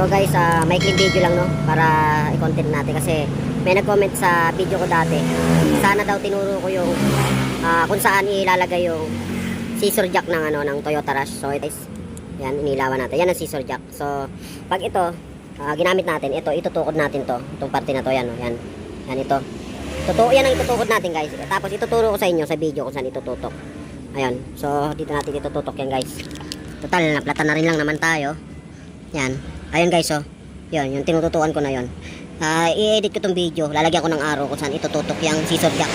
So guys, uh, may clip video lang no para i-content natin kasi may nag-comment sa video ko dati. Sana daw tinuro ko yung ah, kung saan ilalagay yung scissor jack ng ano ng Toyota Rush. So guys, yan inilawan natin. Yan ang scissor jack. So pag ito ah, ginamit natin, ito itutukod natin to. Itong parte na to yan, no? yan. Yan ito. Totoo yan ang itutukod natin guys. Tapos ituturo ko sa inyo sa video kung saan itututok. Ayan. So dito natin itututok yan guys. Total, naplata na rin lang naman tayo. Yan. Ayun guys, oh. Yun, yung tinututukan ko na yun. Ah, i-edit ko tong video. Lalagyan ko ng arrow kung saan itututok yung scissor jack.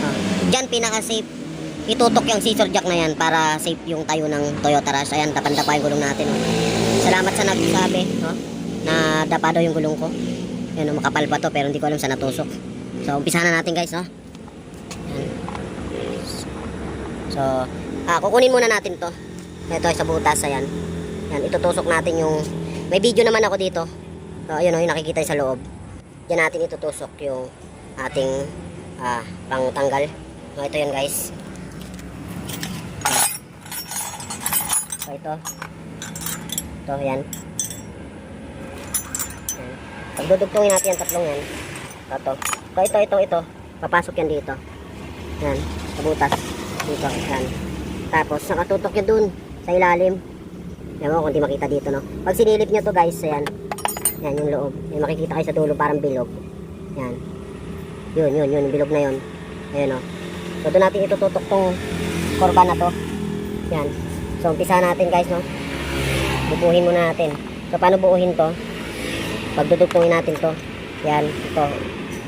Ah, Diyan pinaka-safe. Itutok yung scissor jack na yan para safe yung tayo ng Toyota Rush. Ayan, dapan-dapa yung gulong natin. Oh. Salamat sa nagsabi, no? Na dapa daw yung gulong ko. Yan, oh, makapal pa to pero hindi ko alam saan natusok. So, umpisahan na natin guys, no? Yan. So, ah, kukunin muna natin to. Ito ay sa butas, ayan. Yan, itutusok natin yung... May video naman ako dito. So, ayun o, yung nakikita sa loob. Diyan natin itutusok yung ating ah, pangtanggal. So, ito yun guys. So, ito. Ito, yan. Yan. Pagdudugtungin natin yung tatlong yan. Ito. Ito, ito, ito, ito. Papasok yan dito. Yan. Sa butas. Dito. Yan. Tapos, nakatutok yan dun. Sa ilalim. Yan mo kung di makita dito, no? Pag sinilip nyo to guys, ayan. Yan yung loob. May makikita kayo sa dulo parang bilog. Yan. Yun, yun, yun. yung Bilog na yun. Ayan, o. So, doon natin itututok tong korba na to. Yan. So, umpisa natin guys, no? Bubuhin muna natin. So, paano buuhin to? Pagdudugtungin natin to. Yan. Ito.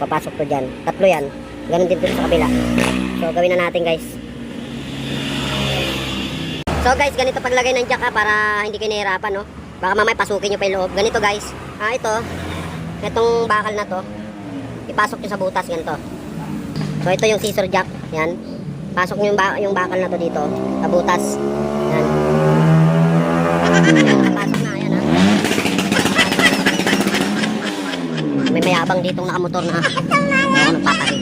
Papasok to dyan. Tatlo yan. Ganun din dito sa kabila. So, gawin na natin guys. So guys, ganito paglagay ng jack ha, para hindi kayo nahihirapan, no? Baka mamaya pasukin nyo pa yung loob. Ganito guys. Ah, ito. Itong bakal na to. Ipasok nyo sa butas, ganito. So ito yung scissor jack. Yan. Pasok nyo yung, ba yung bakal na to dito. Sa butas. Yan. Nakapasok na. Yan ha. May mayabang ditong nakamotor na. Ako nagpapari.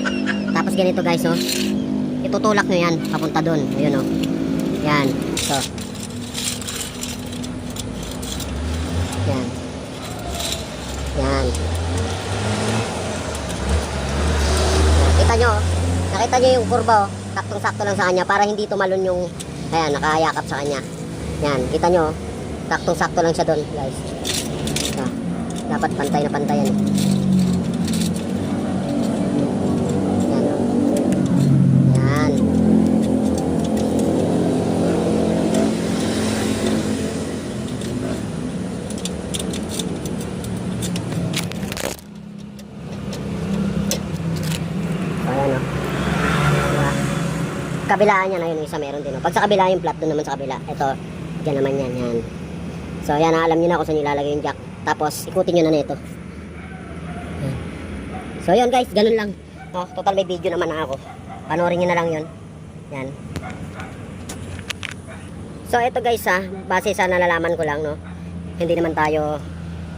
Tapos ganito guys, no? Itutulak nyo yan. Papunta doon. Ayun, no? Yan. So. Yan. Yan. Kita nyo, nakita nyo yung kurba, oh. Saktong-sakto lang sa kanya para hindi tumalon yung, ayan, nakayakap sa kanya. Yan, kita nyo, oh. saktong-sakto lang siya doon, guys. So, dapat pantay na pantay yan. Yan, oh. Yan. So, ayan o. Diba? Kabilaan niya na yun, yung isa meron din. O. Pag sa kabila yung flat, doon naman sa kabila. Ito, dyan naman yan, yan. So, ayan, alam niyo na kung saan ilalagay yung jack. Tapos, ikutin nyo na nito. Yan. So, yun guys, ganun lang. Oh, total may video naman na ako. Panoorin nyo na lang yun. Yan. So, ito guys ha, base sa nalalaman ko lang, no. Hindi naman tayo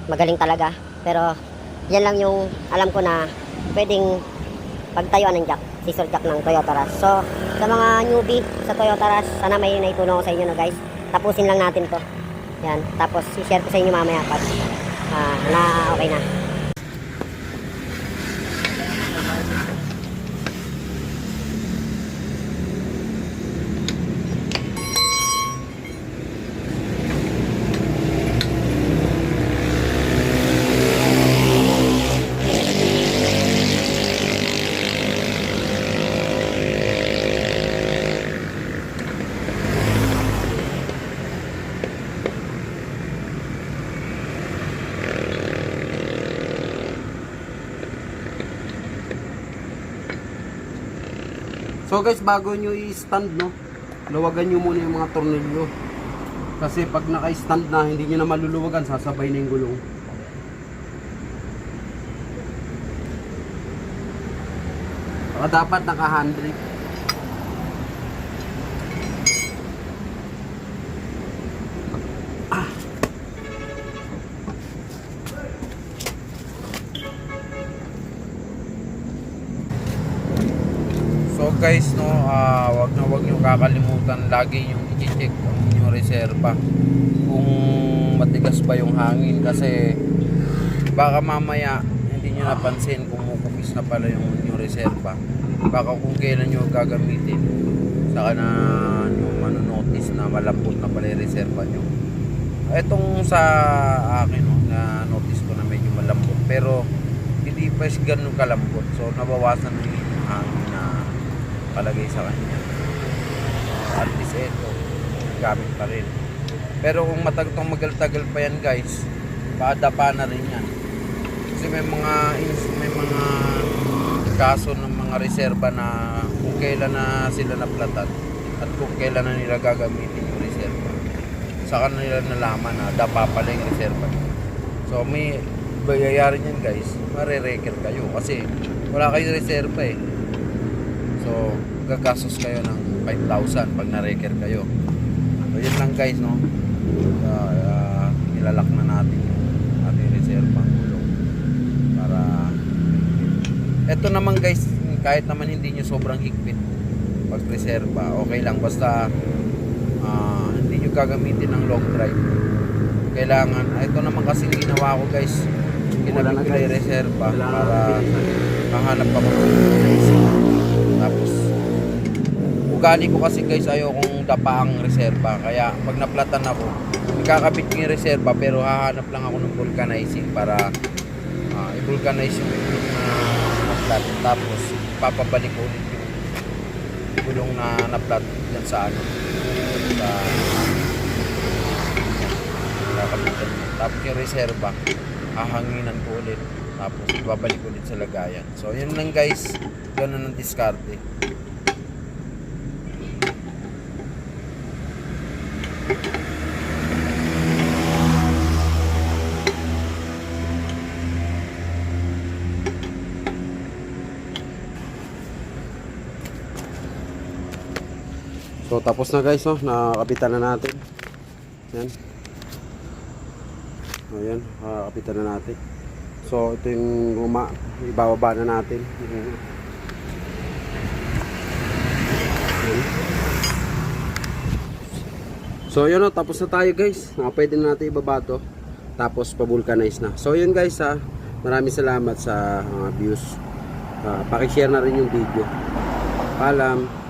magaling talaga. Pero, yan lang yung alam ko na pwedeng pagtayuan ng jack, scissor jack ng Toyota Rush. So, sa mga newbie sa Toyota Rush, sana may naitulong ko sa inyo no guys. Tapusin lang natin to. Yan. Tapos, i-share ko sa inyo mamaya pag ah, na okay na. So guys, bago nyo i-stand, no, luwagan nyo muna yung mga tornilyo. Kasi pag naka-stand na, hindi nyo na maluluwagan, sasabay na yung gulong. Saka dapat naka-handbrake. So guys, no, ah wag na wag niyo kakalimutan lagi yung i-check ang inyong reserva. Kung matigas ba yung hangin kasi baka mamaya hindi nyo napansin kung mukupis na pala yung inyong reserva. Baka kung kailan nyo gagamitin, saka na nyo manonotice na malambot na pala yung reserva nyo. Etong sa akin, no, na notice ko na medyo malambot. Pero hindi pa siya ganun kalambot. So nabawasan na yung hangin na palagay sa kanya. At least ito, gamit pa rin. Pero kung matagtong magal-tagal pa yan guys, paadapa na rin yan. Kasi may mga may mga kaso ng mga reserba na kung kailan na sila naplatan at kung kailan na nila gagamitin yung reserba. Saka nila nalaman na dapa pala yung reserba. So may bayayari niyan guys, mare-record kayo kasi wala kayong reserba eh. So gagastos kayo ng 5,000 pag na-record kayo. So yun lang guys no. Uh, uh, nilalak na natin yung ating reserva ang gulong para eto naman guys kahit naman hindi nyo sobrang higpit pag reserva okay lang. Basta ah, hindi nyo gagamitin ng long drive. Kailangan ito naman kasi ginawa ko guys na, ko yung reserva para mahanap ako ng ugali ko kasi guys ayokong dapa ang reserva kaya pag naplatan ako ikakabit ko yung reserva pero hahanap lang ako ng vulcanizing para ah, i-vulcanize yung na naplat. Tapos papabalik ulit yung gulong na naplat dyan sa ano sa kakabitan tapos yung reserva hahanginan ko ulit. Tapos babalik ulit sa lagayan. So yun lang guys. Ganun ang diskarte So tapos na guys, no? nakakapitan na natin. Yan. Ayan, nakakapitan na natin. So ito yung guma, ibababa na natin. So yun no, tapos na tayo guys. Uh, pwede na natin ibaba to. Tapos pa-vulcanize na. So yun guys ha. Maraming salamat sa mga views. Uh, pakishare na rin yung video. Paalam.